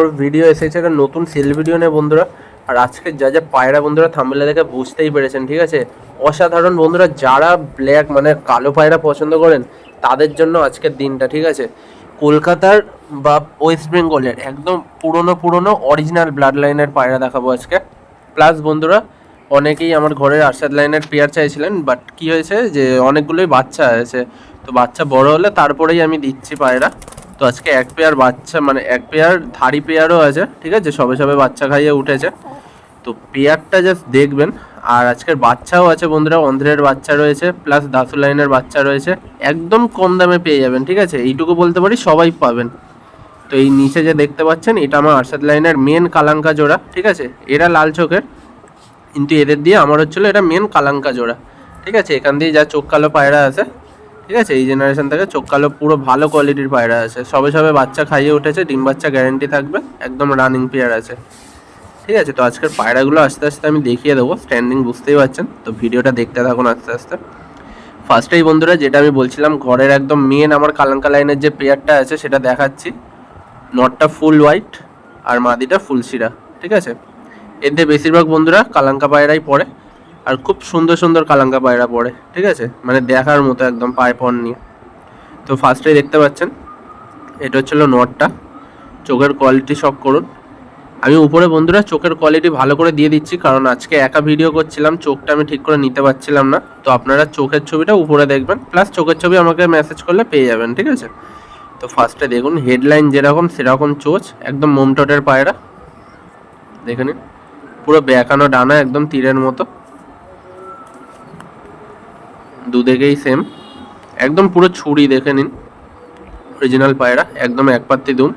ওর video এসেছে, একটা নতুন সেল ভিডিও নেই বন্ধুরা। আর আজকে যা যা পায়রা বন্ধুরা থামলে দেখে বুঝতেই পেরেছেন, ঠিক আছে? অসাধারণ বন্ধুরা, যারা ব্ল্যাক মানে কালো পায়রা পছন্দ করেন, তাদের জন্য আজকের দিনটা, ঠিক আছে? কলকাতার বা ওয়েস্ট বেঙ্গলের একদম পুরনো পুরনো অরিজিনাল ব্লাড লাইনের পায়রা দেখাবো আজকে। প্লাস বন্ধুরা, অনেকেই আমার ঘরের আরশাদ লাইনের পেয়ার চাইছিলেন বাট কি হয়েছে যে অনেকগুলোই বাচ্চা হয়েছে তো বাচ্চা বড় হলে তারপরেই আমি দিচ্ছি পায়রা। তো আজকে এক পেয়ার বাচ্চা মানে এক পেয়ার ধাড়ি পেয়ারও আছে, ঠিক আছে? সবে সবে বাচ্চা খাইয়ে উঠেছে। তো পেয়ারটা জাস্ট দেখবেন। আর আজকের বাচ্চাও আছে বন্ধুরা, অন্ধ্রের বাচ্চা রয়েছে প্লাস দাসু লাইনের বাচ্চা রয়েছে। একদম কম দামে পেয়ে যাবেন, ঠিক আছে? এইটুকু বলতে পারি সবাই পাবেন। তো এই নিচে যে দেখতে পাচ্ছেন, এটা আমার আরশাদ লাইনের মেন কালাঙ্কা জোড়া, ঠিক আছে? এরা লাল চোখের। কিন্তু এদের দিয়ে আমার হচ্ছিল এটা মেন কালাঙ্কা জোড়া, ঠিক আছে? এখান দিয়ে যা চোখ কালো পায়রা আছে ঠিক আছে? এই জেনারেশন থেকে চোখ কালো পুরো ভালো কোয়ালিটির পায়রা আছে। সবে সবে বাচ্চা খাইয়ে উঠেছে, ডিম বাচ্চা গ্যারেন্টি থাকবে, একদম রানিং পেয়ার আছে। ঠিক আছে? তো আজকের পায়রাগুলো আস্তে আস্তে আমি দেখিয়ে দেবো স্ট্যান্ডিং বুঝতেই পারছেন। তো ভিডিওটা দেখতে থাকুন আস্তে আস্তে। ফার্স্টেই বন্ধুরা, যেটা আমি বলছিলাম, ঘরের একদম মেন আমার কালাঙ্কা লাইনের যে পেয়ারটা আছে, সেটা দেখাচ্ছি। নটটা ফুল হোয়াইট আর মাদিটা ফুল শিরা ঠিক আছে? এতে বেশিরভাগ বন্ধুরা কালাঙ্কা পায়রাই পড়ে আর খুব সুন্দর সুন্দর কালাঙ্কা পায়রা পড়ে, ঠিক আছে? মানে দেখার মতো একদম পায়ে পর নিয়ে। তো ফার্স্টেই দেখতে পাচ্ছেন, এটা হচ্ছিল নটটা। চোখের কোয়ালিটি সব করুন। আমি উপরে বন্ধুরা চোখের কোয়ালিটি ভালো করে দিয়ে দিচ্ছি, কারণ আজকে একা ভিডিও করছিলাম, চোখটা আমি ঠিক করে নিতে পারছিলাম না। তো আপনারা চোখের ছবিটা উপরে দেখবেন প্লাস চোখের ছবি আমাকে মেসেজ করলে পেয়ে যাবেন, ঠিক আছে? তো ফার্স্টে দেখুন হেডলাইন যেরকম সেরকম চোচ, একদম মোমটটের পায়রা। দেখে নিন, পুরো বেঁকানো ডানা, একদম তীরের মতো। দুদিকেই সেম একদম পুরো ছুরি দেখে নিন। অরিজিনাল পায়রা, একদম এক পাত্তি দুম।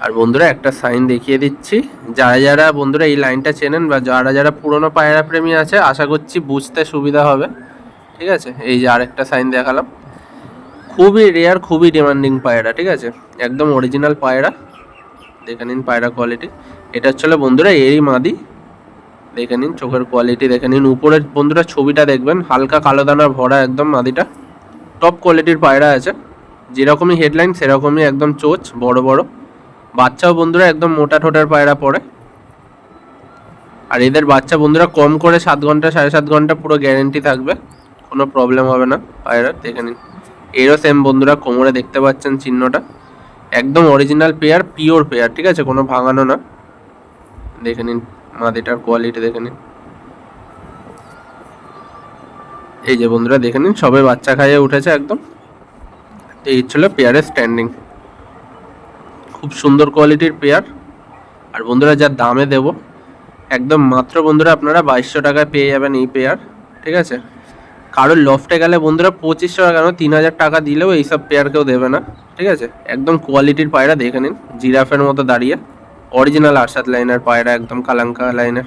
আর বন্ধুরা, একটা সাইন দেখিয়ে দিচ্ছি। যারা যারা বন্ধুরা এই লাইনটা চেনেন বা যারা যারা পুরনো পায়রা প্রেমী আছে, আশা করছি বুঝতে সুবিধা হবে। ঠিক আছে? এই যে আরেকটা সাইন দেখালাম। খুবই রেয়ার খুবই ডিমান্ডিং পায়রা, ঠিক আছে? একদম অরিজিনাল পায়রা। দেখে নিন পায়রা কোয়ালিটি এটা হচ্ছিল বন্ধুরা, এরই মাদি। দেখে নিন, চোখের কোয়ালিটি দেখে নিন। উপরের বন্ধুরা ছবিটা দেখবেন, হালকা কালো দানা ভরা একদম মাদিটা। টপ কোয়ালিটির পায়রা আছে। যেরকমই হেডলাইন সেরকমই একদম চোচ, বড় বড়। বাচ্চাও বন্ধুরা একদম মোটা ঠোঁটের পায়রা পড়ে আর এদের বাচ্চা বন্ধুরা কম করে সাত ঘণ্টা, সাড়ে সাত ঘণ্টা পুরো গ্যারেন্টি থাকবে। কোনো প্রবলেম হবে না পায়রা, দেখে নিন। এরও সেম বন্ধুরা, কোমরে দেখতে পাচ্ছেন চিহ্নটা। একদম অরিজিনাল পেয়ার পিওর পেয়ার ঠিক আছে? কোনো ভাঙানো না। দেখে নিন। মাদিটার কোয়ালিটি দেখে নিন। এই যে বন্ধুরা, দেখে নিন, সবে বাচ্চা খাইয়ে উঠেছে একদম। এই ছিল পেয়ারের স্ট্যান্ডিং খুব সুন্দর কোয়ালিটির পেয়ার আর বন্ধুরা, যা দামে দেব, একদম মাত্র বন্ধুরা, আপনারা বাইশশো টাকায় পেয়ে যাবেন এই পেয়ার ঠিক আছে? কারোর লফটে গেলে বন্ধুরা, পঁচিশশো টাকা কেন তিন হাজার টাকা দিলেও এইসব পেয়ার কেউ দেবে না, ঠিক আছে? একদম কোয়ালিটির পায়রা দেখে নিন, জিরাফের মতো দাঁড়িয়ে। অরিজিনাল আরশাদ লাইনের পায়রা একদম কালাঙ্কা লাইনের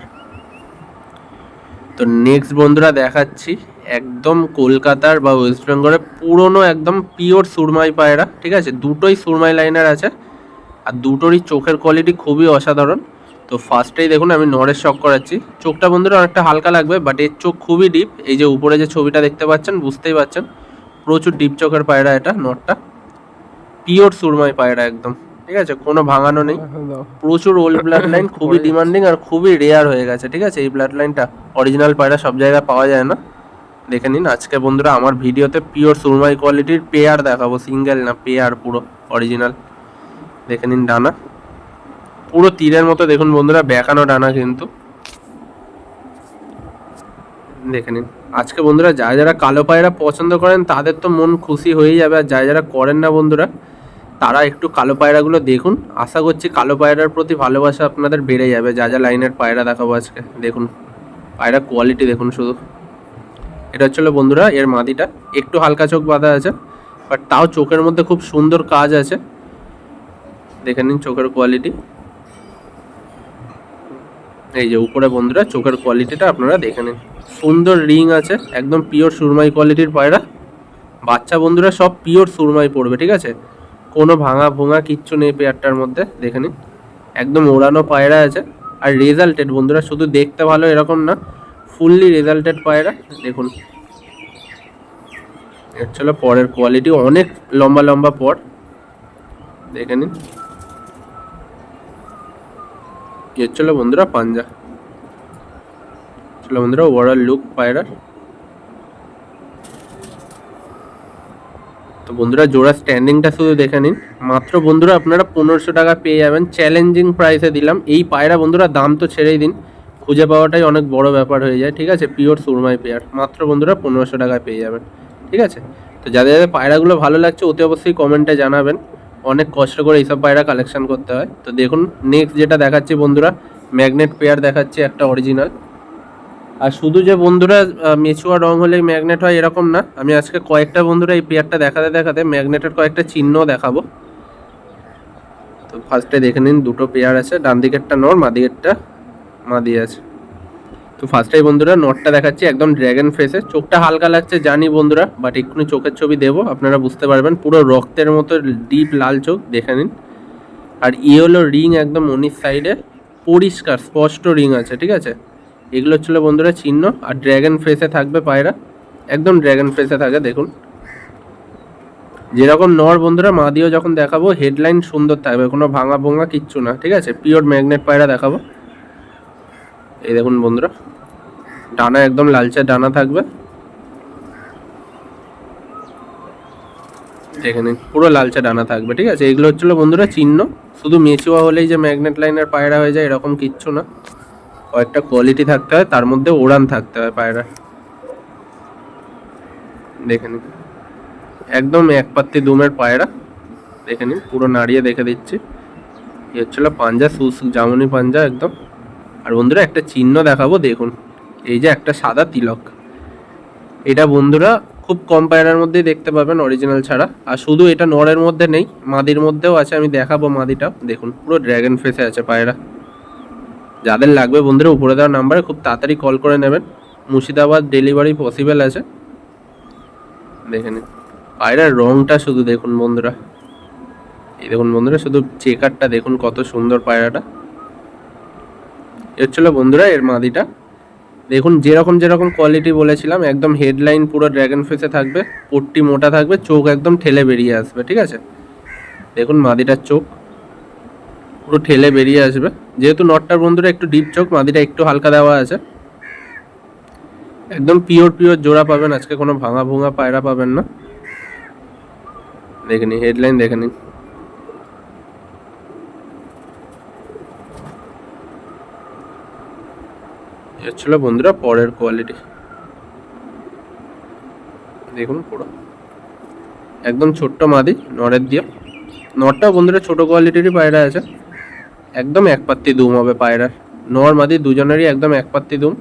তো নেক্সট বন্ধুরা দেখাচ্ছি, একদম কলকাতার বা ওয়েস্ট বেঙ্গলের পুরনো একদম পিওর সুরমাই পায়রা, ঠিক আছে? দুটোই সুরমাই লাইনের আছে, আর দুটোরই চোখের কোয়ালিটি খুবই অসাধারণ। তো ফার্স্টেই দেখুন, আমি নরের শখ করাচ্ছি। চোখটা বন্ধুরা অনেকটা হালকা লাগবে বাট এর চোখ খুবই ডিপ এই যে উপরে যে ছবিটা দেখতে পাচ্ছেন, বুঝতেই পাচ্ছেন। প্রচুর ডিপ চোখের পায়রা এটা, নটটা। পিওর সুরমাই পায়রা একদম। ঠিক আছে? কোনো ভাঙানো নেই। প্রচুর ওল্ড ব্লাড লাইন খুবই ডিমান্ডিং আর খুবই রেয়ার হয়ে গেছে, ঠিক আছে? এই ব্লাড লাইনটা অরিজিনাল পায়রা সব জায়গায় পাওয়া যায় না। দেখে নিন আজকে বন্ধুরা আমার ভিডিওতে পিওর সুরমাই কোয়ালিটির পেয়ার দেখাবো সিঙ্গেল না পেয়ার পুরো অরিজিনাল দেখে নিন ডানা। পুরো তীরের মতো দেখুন বন্ধুরা, বেঁকানো ডানা কিন্তু। দেখে নিন। আজকে বন্ধুরা যারা যারা কালো পায়রা পছন্দ করেন, তাদের তো মন খুশি হয়েই যাবে, আর যারা যারা করেন না বন্ধুরা তারা একটু কালো পায়রাগুলো দেখুন। আশা করছি কালো পায়রার প্রতি ভালোবাসা আপনাদের বেড়ে যাবে। যা যা লাইনের পায়রা দেখাবো আজকে, দেখুন। পায়রা কোয়ালিটি দেখুন শুধু। এটা হচ্ছিল বন্ধুরা, এর মাদিটা। একটু হালকা চোখ বাঁধা আছে বাট তাও চোখের মধ্যে খুব সুন্দর কাজ আছে। দেখে নিন চোখের কোয়ালিটি এই যে উপরে বন্ধুরা, চোখের কোয়ালিটিটা আপনারা দেখে নিন। সুন্দর রিং আছে, একদম পিওর সুরমাই কোয়ালিটির পায়রা। বাচ্চা বন্ধুরা সব পিওর সুরমাই পড়বে, ঠিক আছে? কোনো ভাঙা ভোঙা কিচ্ছু নেই পেয়ারটার মধ্যে, দেখে নিন। একদম ওড়ানো পায়রা আছে। আর রেজাল্টেড বন্ধুরা, শুধু দেখতে ভালো এরকম না ফুললি রেজাল্টেড পায়রা, দেখুন। হচ্ছিল পরের কোয়ালিটি অনেক লম্বা লম্বা পর। দেখে নিন। এ হচ্ছিল বন্ধুরা? পাঞ্জা। চলো বন্ধুরা ওভারঅল লুক পায়রার। বন্ধুরা, জোড়া স্ট্যান্ডিংটা শুধু দেখে নিন। মাত্র বন্ধুরা, আপনারা পনেরোশো টাকা পেয়ে যাবেন। চ্যালেঞ্জিং প্রাইসে দিলাম। এই পায়রা বন্ধুরা, দাম তো ছেড়েই দিন। খুঁজে পাওয়াটাই অনেক বড় ব্যাপার হয়ে যায়, ঠিক আছে? পিওর সুরমাই পেয়ার মাত্র বন্ধুরা, পনেরোশো টাকায় পেয়ে যাবেন, ঠিক আছে? তো যাদের যাদের পায়রাগুলো ভালো লাগছে, অতি অবশ্যই কমেন্টে জানাবেন। অনেক কষ্ট করে এইসব পায়রা কালেকশন করতে হয়। তো দেখুন নেক্সট যেটা দেখাচ্ছি বন্ধুরা ম্যাগনেট পেয়ার দেখাচ্ছি একটা অরিজিনাল আর শুধু যে বন্ধুরা মেচুয়া রং হলেই ম্যাগনেট হয় এরকম না। আমি আজকে কয়েকটা বন্ধুরা এই পেয়ারটা দেখাতে দেখাতে ম্যাগনেটের কয়েকটা চিহ্ন দেখাবো। তো ফার্স্টে দেখে নিন, দুটো পেয়ার আছে, ডান দিকেরটা নর, মা দিকেরটা মাদি আছে। তো ফার্স্টেই বন্ধুরা নটটা দেখাচ্ছি, একদম ড্র্যাগন ফেসে চোখটা হালকা লাগছে, জানি বন্ধুরা বাট এক্ষুনি চোখের ছবি দেবো, আপনারা বুঝতে পারবেন। পুরো রক্তের মতো ডিপ লাল চোখ, দেখে নিন। আর ইয়েলো রিং একদম উনিশ সাইডে পরিষ্কার, স্পষ্ট রিং আছে, ঠিক আছে? এগুলো ছিল বন্ধুরা চিহ্ন, আর ড্র্যাগন ফেসে থাকবে পায়রা। একদম ড্র্যাগন ফেসে থাকে, দেখুন। যেরকম নর বন্ধুরা, মা দিয়েও যখন দেখাবো হেডলাইন সুন্দর থাকবে, কোনো ভাঙা ভোঙা কিচ্ছু না, ঠিক আছে? পিওর ম্যাগনেট পায়রা দেখাবো। এই দেখুন বন্ধুরা, ডানা একদম লালচে ডানা থাকবে। দেখে নিন, পুরো লালচে ডানা থাকবে, ঠিক আছে? এগুলো হচ্ছিল বন্ধুরা চিহ্ন, শুধু মেচুয়া হলেই যে ম্যাগনেট লাইনের পায়রা হয়ে যায়, এরকম কিচ্ছু না। কয়েকটা কোয়ালিটি থাকতে হয়, তার মধ্যে ওড়ান থাকতে হয় পায়রা। দেখে নিন। একদম এক পাত্তি দুমের পায়রা। দেখে নিন, পুরো নাড়িয়ে দেখে দিচ্ছি। এ হচ্ছিল পাঞ্জা সুস জামনি পাঞ্জা একদম। আর বন্ধুরা, একটা চিহ্ন দেখাবো, দেখুন। এই যে একটা সাদা তিলক। এটা বন্ধুরা খুব কম পায়রার মধ্যেই দেখতে পাবেন অরিজিনাল ছাড়া। আর শুধু এটা নরের মধ্যে নেই, মাদির মধ্যেও আছে, আমি দেখাবো মাদিটা দেখুন, পুরো ড্র্যাগন ফেসে আছে পায়রা। যাদের লাগবে বন্ধুরা, উপরে দেওয়া নাম্বারে খুব তাড়াতাড়ি কল করে নেবেন। মুর্শিদাবাদ ডেলিভারি পসিবল আছে। দেখে নিন। পায়রার রংটা শুধু দেখুন বন্ধুরা। এই দেখুন বন্ধুরা, শুধু চেকারটা দেখুন কত সুন্দর পায়রাটা। এ হচ্ছিল বন্ধুরা, এর মাদিটা। দেখুন, যেরকম যেরকম কোয়ালিটি বলেছিলাম, একদম হেডলাইন পুরো ড্র্যাগন ফেসে থাকবে, পট্টি মোটা থাকবে, চোখ একদম ঠেলে বেরিয়ে আসবে, ঠিক আছে? দেখুন মাদিটার চোখ। পুরো ঠেলে বেরিয়ে আসবে। যেহেতু নটটার বন্ধুরা একটু ডিপ চোখ মাদিটা একটু হালকা দেওয়া আছে। একদম পিওর পিওর জোড়া পাবেন, আজকে কোনো ভাঙা ভুঙা পায়রা পাবেন না। দেখে নিন হেডলাইন দেখে নিন। ছিল বন্ধুরা পরের কোয়ালিটি দেখুন পুরো। একদম ছোট্ট মাদি, নরের দিয়ে। নরটা বন্ধুরা ছোট কোয়ালিটিরই পায়রা আছে। একদম এক পাত্তি দুম হবে পায়রার। নর মাদি দুজনেরই একদম এক পাত্তি দুম।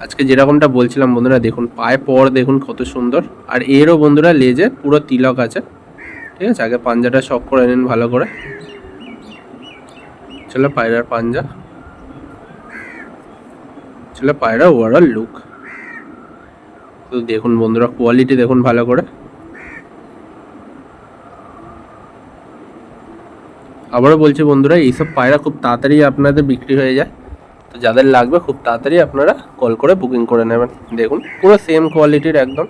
আজকে যেরকমটা বলছিলাম বন্ধুরা, দেখুন, পায়ে পর দেখুন কত সুন্দর। আর এরও বন্ধুরা লেজে পুরো তিলক আছে। ঠিক আছে, আগে পাঞ্জাটা শক করে নিন ভালো করে। চলো পায়রার পাঞ্জা। ছিল পায়রা ওভারঅল লুক তো দেখুন বন্ধুরা কোয়ালিটি দেখুন ভালো করে। আবারও বলছি বন্ধুরা, এইসব পায়রা খুব তাড়াতাড়ি আপনাদের বিক্রি হয়ে যায়। তো যাদের লাগবে খুব তাড়াতাড়ি আপনারা কল করে বুকিং করে নেবেন। দেখুন, পুরো সেম কোয়ালিটির একদম।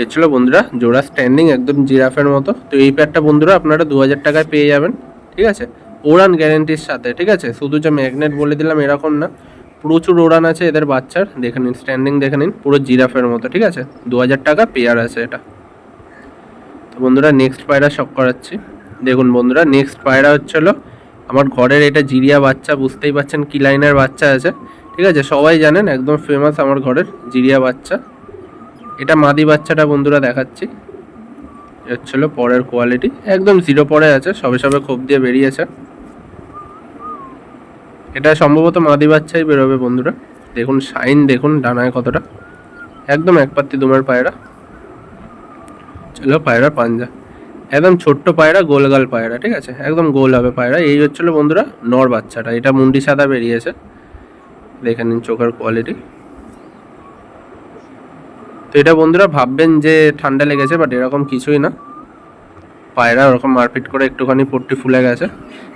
এ ছিল বন্ধুরা, জোড়া স্ট্যান্ডিং একদম জিরাফের মতো। তো এই প্যাডটা বন্ধুরা আপনারা দু হাজার টাকায় পেয়ে যাবেন, ঠিক আছে? ওড়ান গ্যারেন্টির সাথে, ঠিক আছে? শুধু যে ম্যাগনেট বলে দিলাম এরকম না, প্রচুর ওড়ান আছে এদের বাচ্চার। দেখে নিন স্ট্যান্ডিং দেখে নিন, পুরো জিরাফের মতো, ঠিক আছে? দু হাজার টাকা পেয়ার আছে এটা। তো বন্ধুরা নেক্সট পায়রা শখ করাচ্ছি। দেখুন বন্ধুরা নেক্সট পায়রা হচ্ছিল আমার ঘরের এটা জিরিয়া বাচ্চা, বুঝতেই পারছেন কি লাইনের বাচ্চা আছে। ঠিক আছে, সবাই জানেন, একদম ফেমাস আমার ঘরের জিরিয়া বাচ্চা। এটা মাদি বাচ্চাটা বন্ধুরা দেখাচ্ছি। হচ্ছিল পরের কোয়ালিটি একদম জিরো পরে আছে, সবে সবে খোপ দিয়ে বেরিয়েছে। এটা সম্ভবত মাদি বাচ্চাই বেরোবে বন্ধুরা। দেখুন শাইন দেখুন, ডানায় কতটা। একদম এক পাত্তি দুমের পায়রা। চলো পায়রা পাঞ্জা। একদম ছোট্ট পায়রা, গোলগাল পায়রা, ঠিক আছে? একদম গোল হবে পায়রা। এই হচ্ছিল বন্ধুরা নর বাচ্চাটা। এটা মুন্ডি সাদা বেরিয়েছে। দেখে নিন চোখের কোয়ালিটি তো এটা বন্ধুরা ভাববেন যে ঠান্ডা লেগেছে বাট এরকম কিছুই না। পায়রা ওরকম মারপিট করে একটুখানি পট্টি ফুলে গেছে।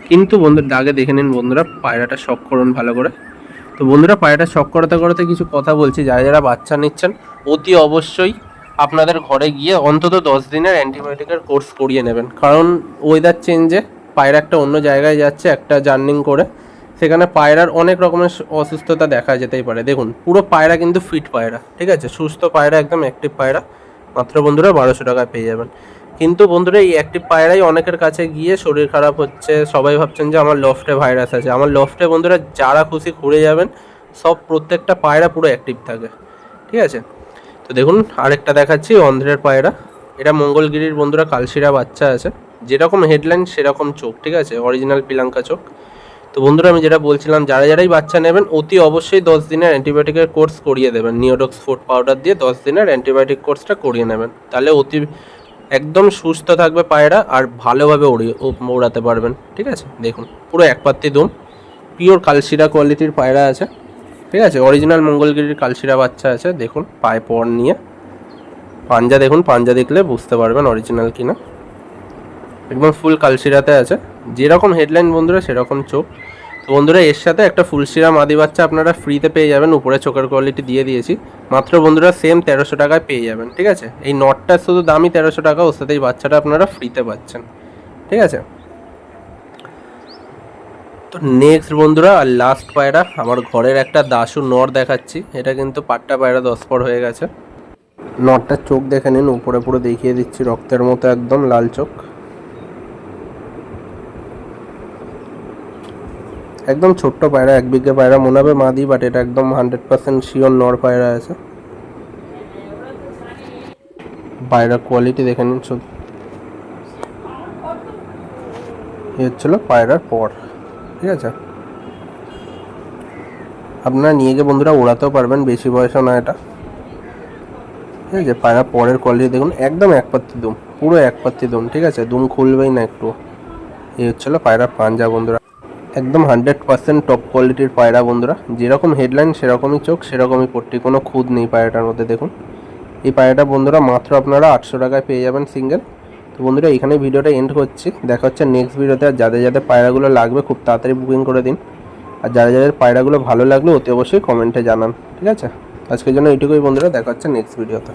কিন্তু বন্ধুর দাগে দেখে নিন বন্ধুরা, পায়রাটা শখ করুন ভালো করে। তো বন্ধুরা, পায়রাটা শখ করাতে করাতে কিছু কথা বলছি। যারা যারা বাচ্চা নিচ্ছেন, অতি অবশ্যই আপনাদের ঘরে গিয়ে অন্তত দশ দিনের অ্যান্টিবায়োটিকের কোর্স করিয়ে নেবেন। কারণ ওয়েদার চেঞ্জে পায়রা একটা অন্য জায়গায় যাচ্ছে, একটা জার্নিং করে। সেখানে পায়রার অনেক রকমের অসুস্থতা দেখা যেতেই পারে। দেখুন, পুরো পায়রা কিন্তু ফিট পায়রা, ঠিক আছে? সুস্থ পায়রা, একদম অ্যাক্টিভ পায়রা। মাত্র বন্ধুরা বারোশো টাকায় পেয়ে যাবেন। কিন্তু বন্ধুরা, এই অ্যাক্টিভ পায়রাই অনেকের কাছে গিয়ে শরীর খারাপ হচ্ছে। সবাই ভাবছেন যে আমার লফটে ভাইরাস আছে। আমার লফটে বন্ধুরা, যারা খুশি ঘুরে যাবেন, সব প্রত্যেকটা পায়রা পুরো অ্যাক্টিভ থাকে। ঠিক আছে? তো দেখুন, আরেকটা দেখাচ্ছি, অন্ধ্রের পায়রা। এটা মঙ্গলগিরির বন্ধুরা, কালশিরা বাচ্চা আছে। যেরকম হেডলাইন সেরকম চোখ, ঠিক আছে? অরিজিনাল পিলাঙ্কা চোখ। তো বন্ধুরা, আমি যেটা বলছিলাম, যারা যারাই বাচ্চা নেবেন, অতি অবশ্যই দশ দিনের অ্যান্টিবায়োটিকের কোর্স করিয়ে দেবেন। নিওডক্স ফুড পাউডার দিয়ে দশ দিনের অ্যান্টিবায়োটিক কোর্সটা করিয়ে নেবেন। তাহলে অতি, একদম সুস্থ থাকবে পায়রা আর ভালোভাবে উড়িয়ে ওড়াতে পারবেন। ঠিক আছে? দেখুন, পুরো এক পাত্তি দুম। পিওর কালশিরা কোয়ালিটির পায়রা আছে। ঠিক আছে? অরিজিনাল মঙ্গলগিরির কালশিরা বাচ্চা আছে, দেখুন, পায়ে পর নিয়ে। পাঞ্জা দেখুন, পাঞ্জা দেখলে বুঝতে পারবেন অরিজিনাল কিনা। একদম ফুল কালশিরাতে আছে। যেরকম হেডলাইন বন্ধুরা, সেরকম চোখ। তো বন্ধুরা, এর সাথে একটা ফুলশিরা মাদি বাচ্চা আপনারা ফ্রিতে পেয়ে যাবেন, উপরে চোখের কোয়ালিটি দিয়ে দিয়েছি। মাত্র বন্ধুরা সেম তেরোশো টাকায় পেয়ে যাবেন, ঠিক আছে? এই নটটা শুধু দামই তেরোশো টাকা, ওর সাথে এই বাচ্চাটা আপনারা ফ্রিতে পাচ্ছেন, ঠিক আছে? তো নেক্সট বন্ধুরা, আর লাস্ট পায়রা, আমার ঘরের একটা দাসু নর দেখাচ্ছি। এটা কিন্তু পাট্টা পায়রা দশ পর হয়ে গেছে। নরটার চোখ দেখে নিন, উপরে পুরো দেখিয়ে দিচ্ছি রক্তের মতো একদম লাল চোখ। একদম ছোট্ট পায়রা, এক বিঘে পায়রা মনে হবে মাদি বাট এটা একদম হান্ড্রেড পার্সেন্ট শিওর নর পায়রা আছে। পায়রা কোয়ালিটি দেখে নিন শুধু। এই হচ্ছিল পায়রার পর। ঠিক আছে? আপনারা নিয়ে গিয়ে বন্ধুরা ওড়াতেও পারবেন, বেশি বয়সও না এটা। ঠিক আছে পায়রা পরের কোয়ালিটি দেখুন, একদম এক পাত্তি দুম, পুরো এক পাত্তি দুম, ঠিক আছে? দুম খুলবেই না একটু। এই হচ্ছিল পায়রা পাঞ্জা বন্ধুরা। একদম হান্ড্রেড পার্সেন্ট টপ কোয়ালিটির পায়রা বন্ধুরা। যেরকম হেডলাইন সেরকমই চোখ, সেরকমই পট্টি, কোনো খুদ নেই পায়রাটার মধ্যে, দেখুন। এই পায়রাটা বন্ধুরা মাত্র আপনারা আটশো টাকায় পেয়ে যাবেন সিঙ্গেল তো বন্ধুরা এখানে ভিডিওটা এন্ড করছি। দেখা হচ্ছে নেক্সট ভিডিওতে। আর যাদের যাদের পায়রাগুলো লাগবে, খুব তাড়াতাড়ি বুকিং করে দিন। আর যাদের যাদের পায়রাগুলো ভালো লাগল, অতি অবশ্যই কমেন্টে জানান। ঠিক আছে? আজকের জন্য এইটুকুই বন্ধুরা। দেখা হচ্ছে নেক্সট ভিডিওতে।